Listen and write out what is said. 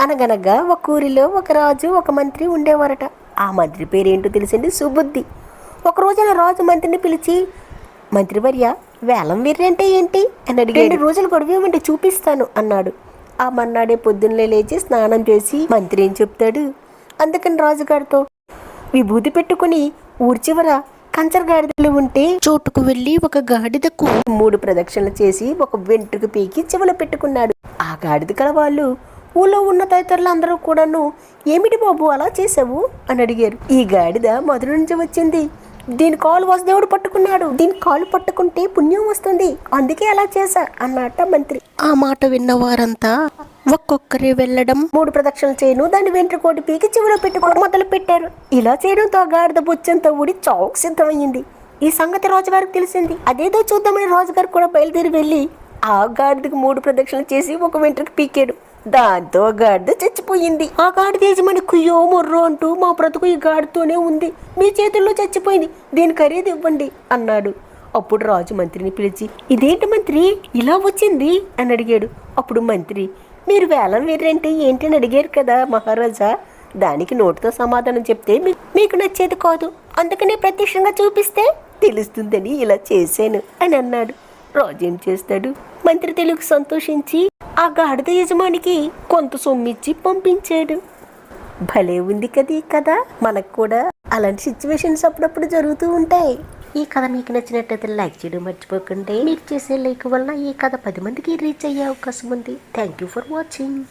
అనగనగా ఒక ఊరిలో ఒక రాజు ఒక మంత్రి ఉండేవారట. ఆ మంత్రి పేరేంటో తెలిసింది సుబుద్ధి. ఒక రోజున రాజు మంత్రిని పిలిచి మంత్రివర్య వేలం అంటే ఏంటి? అని అడిగి రెండు రోజులు గొడవ ఇవ్వండి చూపిస్తాను అన్నాడు. ఆ మన్నాడే పొద్దున్నే లేచి స్నానం చేసి మంత్రి ఏం చెప్తాడు? అందుకని రాజుగారితో విభూతి పెట్టుకుని ఊరి చివర కంచర గాడిదలు ఉంటే చోటుకు వెళ్ళి ఒక గాడిదకు మూడు ప్రదక్షిణలు చేసి ఒక వెంట్రుక పీకి చెవులు పెట్టుకున్నాడు. ఆ గాడిద కల వాళ్ళు ఊళ్ళో ఉన్న తదితరులు అందరూ కూడాను ఏమిటి బాబు అలా చేసావు అని అడిగారు. ఈ గాడిద మొదటి నుంచి వచ్చింది. దీని కాలు వసుదేవుడు పట్టుకున్నాడు. దీని కాలు పట్టుకుంటే పుణ్యం వస్తుంది. అందుకే అలా చేశా అన్నట మంత్రి. ఆ మాట విన్న వారంతా ఒక్కొక్కరే వెళ్ళడం మూడు ప్రదక్షిణలు చేయను దాన్ని వెంట్రుకోటి పీకి చెవిలో పెట్టుకోవడం మొదలు పెట్టారు. ఇలా చేయడంతో ఆ గాడిద బుచ్చంతో ఊడి చౌక్ సిద్ధమైంది ఈ సంగతి రాజుగారికి తెలిసింది. అదేదో చూద్దామని రాజుగారు కూడా బయలుదేరి వెళ్ళి ఆ గాడిదకు మూడు ప్రదక్షిణలు చేసి ఒక వెంట్రుకు పీకాడు. దాంతో గాడిద చచ్చిపోయింది. ఆ గాడిద యజమాని కుయ్యో మొర్రో అంటూ మా బ్రతుకు ఈ గాడితోనే ఉంది. మీ చేతుల్లో చచ్చిపోయింది. దీని ఖరీదు ఇవ్వండి అన్నాడు. అప్పుడు రాజు మంత్రిని పిలిచి ఇదేంటి మంత్రి? ఇలా వచ్చింది? అని అడిగాడు. అప్పుడు మంత్రి మీరు వేలం వేరంటే? ఏంటి? అని అడిగారు కదా మహారాజా. దానికి నోటితో సమాధానం చెప్తే మీ- మీకు నచ్చేది కాదు. అందుకనే ప్రత్యక్షంగా చూపిస్తే తెలుస్తుందని ఇలా చేశాను అని అన్నాడు. రాజు ఏం చేస్తాడు. మంత్రి తెలుగు సంతోషించి ఆ గాడిద యజమానికి కొంత సొమ్మిచ్చి పంపించాడు. భలే ఉంది కదా ఈ కథ. మనకు కూడా అలాంటి సిచ్యువేషన్స్ అప్పుడప్పుడు జరుగుతూ ఉంటాయి. ఈ కథ మీకు నచ్చినట్టయితే లైక్ చేయడం మర్చిపోకండి. మీరు చేసే లైక్ వలన ఈ కథ పది మందికి రీచ్ అయ్యే అవకాశం ఉంది. Thank you for watching